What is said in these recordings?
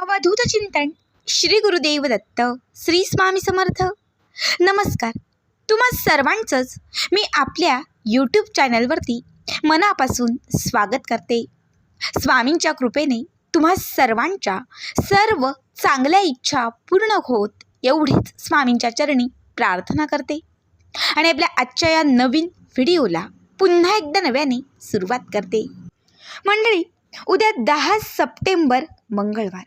अवधूत चिंतन श्री गुरुदेव दत्त श्री स्वामी समर्थ. नमस्कार. तुम्हा सर्वांचंच मी आपल्या यूट्यूब चॅनलवरती मनापासून स्वागत करते. स्वामींच्या कृपेने तुम्हा सर्वांच्या सर्व चांगल्या इच्छा पूर्ण होत एवढीच स्वामींच्या चरणी प्रार्थना करते. आणि आपल्या आजच्या या नवीन व्हिडिओला पुन्हा एकदा नव्याने सुरुवात करते. मंडळी उद्या दहा सप्टेंबर मंगळवार.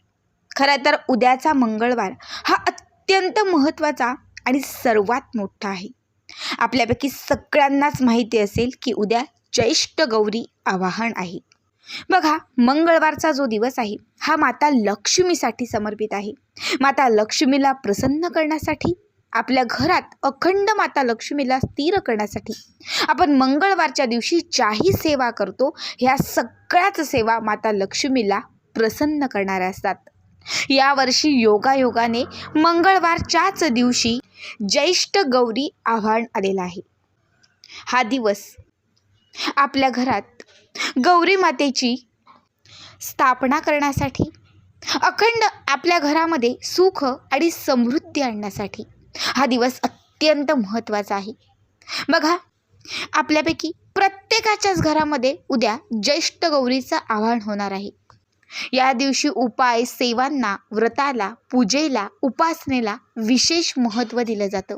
खरं तर उद्याचा मंगळवार हा अत्यंत महत्त्वाचा आणि सर्वात मोठा आहे. आपल्यापैकी सगळ्यांनाच माहिती असेल की उद्या ज्येष्ठ गौरी आवाहन आहे. बघा मंगळवारचा जो दिवस आहे हा माता लक्ष्मीसाठी समर्पित आहे. माता लक्ष्मीला प्रसन्न करण्यासाठी आपल्या घरात अखंड माता लक्ष्मीला स्थिर करण्यासाठी आपण मंगळवारच्या दिवशी ज्याही सेवा करतो ह्या सगळ्याच सेवा माता लक्ष्मीला प्रसन्न करणाऱ्या असतात. यावर्षी योगायोगाने मंगळवारच्याच दिवशी ज्येष्ठ गौरी आव्हान आलेला आहे. हा दिवस आपल्या घरात गौरी मातेची स्थापना करण्यासाठी अखंड आपल्या घरामध्ये सुख आणि समृद्धी आणण्यासाठी हा दिवस अत्यंत महत्त्वाचा आहे. बघा आपल्यापैकी प्रत्येकाच्याच घरामध्ये उद्या ज्येष्ठ गौरीचं आव्हान होणार आहे. या दिवशी उपाय सेवांना व्रताला पूजेला उपासनेला विशेष महत्त्व दिलं जातं.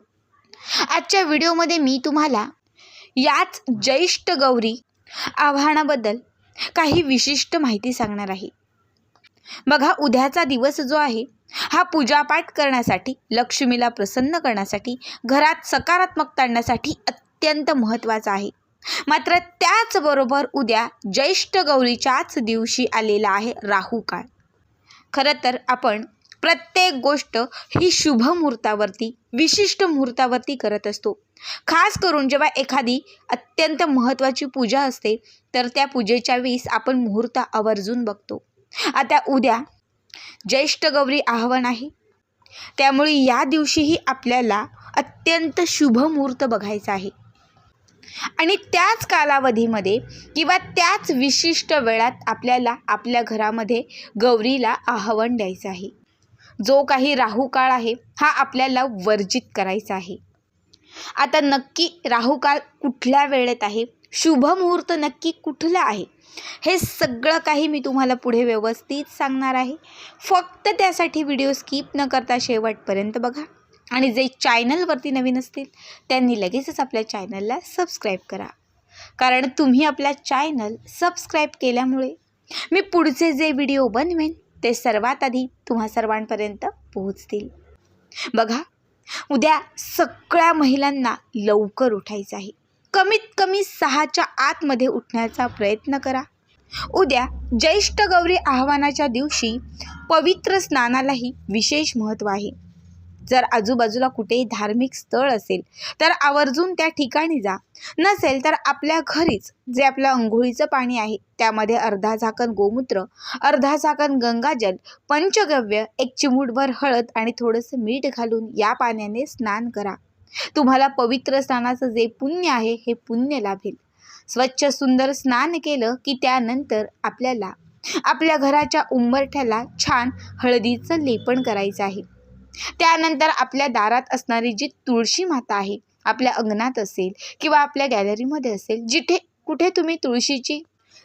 आजच्या व्हिडिओमध्ये मी तुम्हाला याच ज्येष्ठ गौरी आव्हानाबद्दल काही विशिष्ट माहिती सांगणार आहे. बघा उद्याचा दिवस जो आहे हा पूजापाठ करण्यासाठी लक्ष्मीला प्रसन्न करण्यासाठी घरात सकारात्मकता आणण्यासाठी अत्यंत महत्त्वाचा आहे. मात्र त्याचबरोबर उद्या ज्येष्ठ गौरीच्याच दिवशी आलेला आहे राहू काळ. खरं तर आपण प्रत्येक गोष्ट ही शुभ मुहूर्तावरती विशिष्ट मुहूर्तावरती करत असतो. खास करून जेव्हा एखादी अत्यंत महत्त्वाची पूजा असते तर त्या पूजेच्या वेळेस आपण मुहूर्त आवर्जून बघतो. आता उद्या ज्येष्ठ गौरी आव्हान आहे. त्यामुळे या दिवशीही आपल्याला अत्यंत शुभ मुहूर्त बघायचा आहे. आणि त्याच कालावधीमध्ये किंवा त्याच विशिष्ट वेळात आपल्याला आपल्या घरामध्ये गौरीला आव्हान द्यायचं आहे. जो काही राहू काळ आहे हा आपल्याला वर्जित करायचा आहे. आता नक्की राहू काळ कुठल्या वेळेत आहे? शुभ मुहूर्त नक्की कुठला आहे? हे सगळं काही मी तुम्हाला पुढे व्यवस्थित सांगणार आहे. फक्त त्यासाठी व्हिडिओ स्किप न करता शेवटपर्यंत बघा. आणि जे चॅनलवरती नवीन असतील त्यांनी लगेचच आपल्या चॅनलला सबस्क्राईब करा. कारण तुम्ही आपला चॅनल सबस्क्राईब केल्यामुळे मी पुढचे जे व्हिडिओ बनवेन ते सर्वात आधी तुम्हा सर्वांपर्यंत पोहोचतील. बघा उद्या सगळ्या महिलांना लवकर उठायचं आहे. कमीत कमी सहाच्या आतमध्ये उठण्याचा प्रयत्न करा. उद्या ज्येष्ठ गौरी आव्हानाच्या दिवशी पवित्र स्नानालाही विशेष महत्त्व आहे. जर आजूबाजूला कुठेही धार्मिक स्थळ असेल तर आवर्जून त्या ठिकाणी जा. नसेल तर आपल्या घरीच जे आपलं अंघोळीचं पाणी आहे त्यामध्ये अर्धा झाकण गोमूत्र अर्धा झाकण गंगाजल पंचगव्य एक चिमूटभर हळद आणि थोडंसं मीठ घालून या पाण्याने स्नान करा. तुम्हाला पवित्र स्नानाचं जे पुण्य आहे हे पुण्य लाभेल. स्वच्छ सुंदर स्नान केलं की त्यानंतर आपल्याला आपल्या घराच्या उंबरठ्याला छान हळदीचं लेपन करायचं आहे. त्यानंतर आपल्या दारात असणारी जी तुळशी माता आहे आपल्या अंगणात असेल किंवा आपल्या गॅलरीमध्ये असेल जिथे कुठे तुम्ही तुळशीची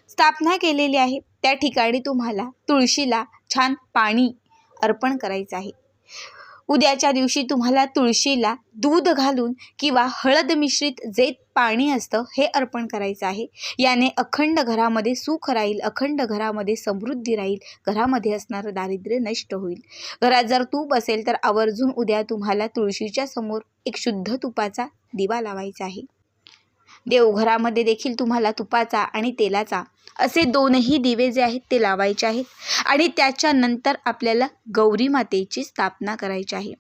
स्थापना केलेली आहे त्या ठिकाणी तुम्हाला तुळशीला छान पाणी अर्पण करायचं आहे. उद्याच्या दिवशी तुम्हाला तुळशीला दूध घालून किंवा हळद मिश्रित जे पाणी असतं हे अर्पण करायचं आहे. याने अखंड घरामध्ये सुख राहील अखंड घरामध्ये समृद्धी राहील घरामध्ये असणारं दारिद्र्य नष्ट होईल. घरात जर तूप असेल तर आवर्जून उद्या तुम्हाला तुळशीच्या समोर एक शुद्ध तुपाचा दिवा लावायचा आहे. देवघरामध्ये देखील तुम्हाला तुपाचा आणि तेलाचा असे दोनही दिवे जे आहेत ते लावायचे आहेत आणि त्याच्यानंतर आपल्याला गौरी मातेची स्थापना करायची आहे.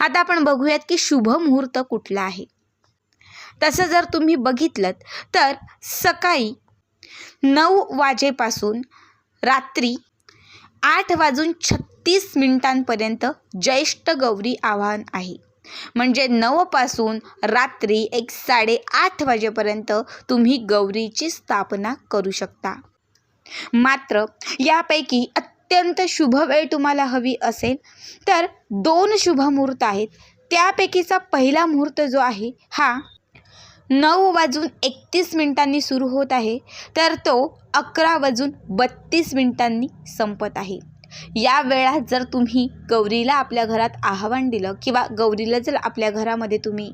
आता आपण बघूयात की शुभ मुहूर्त कुठला आहे. तसं जर तुम्ही बघितलं तर सकाळी नऊ वाजेपासून रात्री आठ वाजून छत्तीस मिनिटांपर्यंत ज्येष्ठ गौरी आव्हान आहे. म्हणजे नऊपासून रात्री एक साडेआठ वाजेपर्यंत तुम्ही गौरीची स्थापना करू शकता. मात्र यापैकी अत्यंत शुभ वेळ तुम्हाला हवी असेल तर दोन शुभ मुहूर्त आहेत. त्यापैकीचा पहिला मुहूर्त जो आहे हा नऊ वाजून एकतीस मिनिटांनी सुरू होत आहे तर तो अकरा वाजून बत्तीस मिनिटांनी संपत आहे. या वेळात जर तुम्ही गौरीला आपल्या घरात आव्हान दिलं किंवा गौरीला जर आपल्या घरामध्ये तुम्ही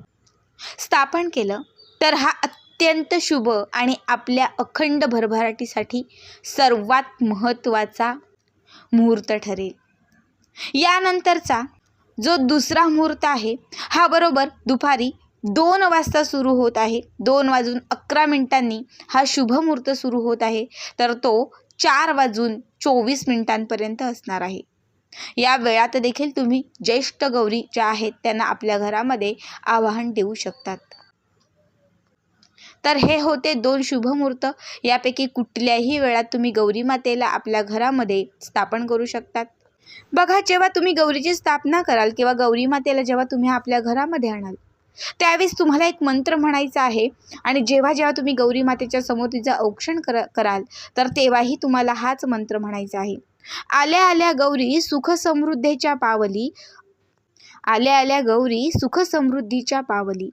स्थापन केलं तर हा अत्यंत शुभ आणि आपल्या अखंड भरभराटीसाठी सर्वात महत्त्वाचा मुहूर्त ठरेल. यानंतरचा जो दुसरा मुहूर्त आहे हा बरोबर दुपारी दोन वाजता सुरू होत आहे. दोन वाजून अकरा मिनिटांनी हा शुभ मुहूर्त सुरू होत आहे. तर तो चार वाजून चोवीस मिनिटांपर्यंत असणार आहे. या वेळात देखील तुम्ही ज्येष्ठ गौरी ज्या आहेत त्यांना आपल्या घरामध्ये आवाहन देऊ शकतात. तर हे होते दोन शुभमुहूर्त यापैकी कुठल्याही वेळात तुम्ही गौरी मातेला आपल्या घरामध्ये स्थापन करू शकतात. बघा जेव्हा तुम्ही गौरीची स्थापना कराल किंवा गौरी मातेला जेव्हा तुम्ही आपल्या घरामध्ये आणाल त्यावेळेस तुम्हाला एक मंत्र म्हणायचा आहे आणि जेव्हा जेव्हा तुम्ही गौरी मातेच्या समोर तिचं औक्षण कर कराल तर तेव्हाही तुम्हाला हाच मंत्र म्हणायचा आहे. आल्या आल्या गौरी सुख समृद्धीच्या पावली. आल्या आल्या गौरी सुख समृद्धीच्या पावली.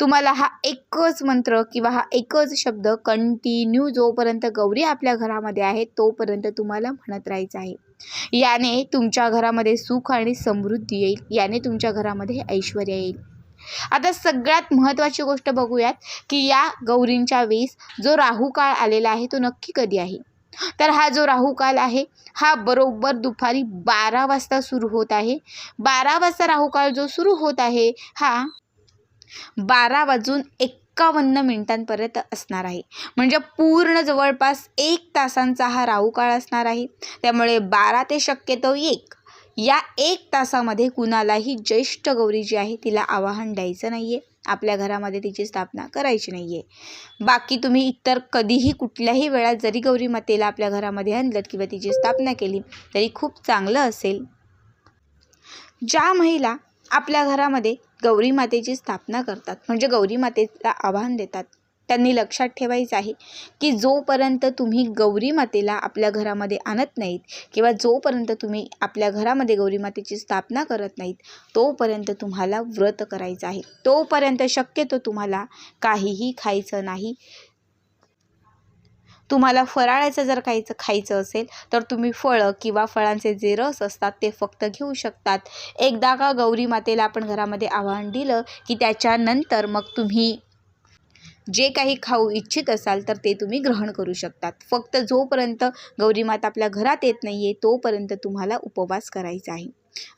तुम्हाला हा एकच मंत्र किंवा हा एकच शब्द कंटिन्यू जोपर्यंत गौरी आपल्या घरामध्ये आहे तोपर्यंत तुम्हाला म्हणत राहायचं आहे. याने तुमच्या घरामध्ये सुख आणि समृद्धी येईल. याने तुमच्या घरामध्ये ऐश्वर येईल. आता सगळ्यात महत्त्वाची गोष्ट बघूयात की या गौरींच्या वेळेस जो राहू काळ आलेला आहे तो नक्की कधी आहे? तर हा जो राहू काल आहे हा बरोबर दुपारी बारा वाजता सुरू होत आहे. बारा वाजता राहूकाळ जो सुरू होत आहे हा बारा वाजून एक्कावन्न मिनिटांपर्यंत असणार आहे. म्हणजे पूर्ण जवळपास एक तासांचा हा राहू काळ असणार आहे. त्यामुळे बारा ते शक्यतो एक या एक तासामध्ये कुणालाही ज्येष्ठ गौरी जी आहे तिला आवाहन द्यायचं नाही आहे आपल्या घरामध्ये तिची स्थापना करायची नाही आहे बाकी तुम्ही इतर कधीही कुठल्याही वेळात जरी गौरी मातेला आपल्या घरामध्ये आणलं किंवा तिची स्थापना केली तरी खूप चांगलं असेल. ज्या महिला आपल्या घरामध्ये गौरी मातेची स्थापना करतात म्हणजे गौरी मातेला आवाहन देतात त्यांनी लक्षात ठेवायचं आहे की जोपर्यंत तुम्ही गौरी मातेला आपल्या घरामध्ये आणत नाहीत किंवा जोपर्यंत तुम्ही आपल्या घरामध्ये गौरी मातेची स्थापना करत नाहीत तोपर्यंत तुम्हाला व्रत करायचं आहे. तोपर्यंत शक्यतो तुम्हाला काहीही खायचं नाही. तुम्हाला फराळाचं जर काहीचं खायचं असेल तर तुम्ही फळं किंवा फळांचे जे रस असतात ते फक्त घेऊ शकतात. एकदा का गौरी मातेला आपण घरामध्ये आव्हान दिलं की त्याच्यानंतर मग तुम्ही जे काही खाऊ इच्छित असाल तर ते तुम्ही ग्रहण करू शकतात. फक्त जोपर्यंत गौरीमाता आपल्या घरात येत नाही आहे तोपर्यंत तुम्हाला उपवास करायचा आहे.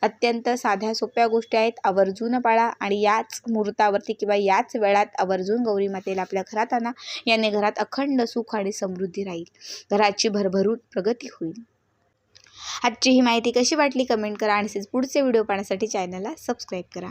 अत्यंत साध्या सोप्या गोष्टी आहेत. आवर्जून पाळा आणि याच मुहूर्तावरती किंवा याच वेळात आवर्जून गौरी मातेला आपल्या घरात आणा. याने घरात अखंड सुख आणि समृद्धी राहील. घराची भरभरून प्रगती होईल. आजची ही माहिती कशी वाटली? कमेंट करा आणि पुढचे व्हिडिओ पाहण्यासाठी चॅनलला सबस्क्राईब करा.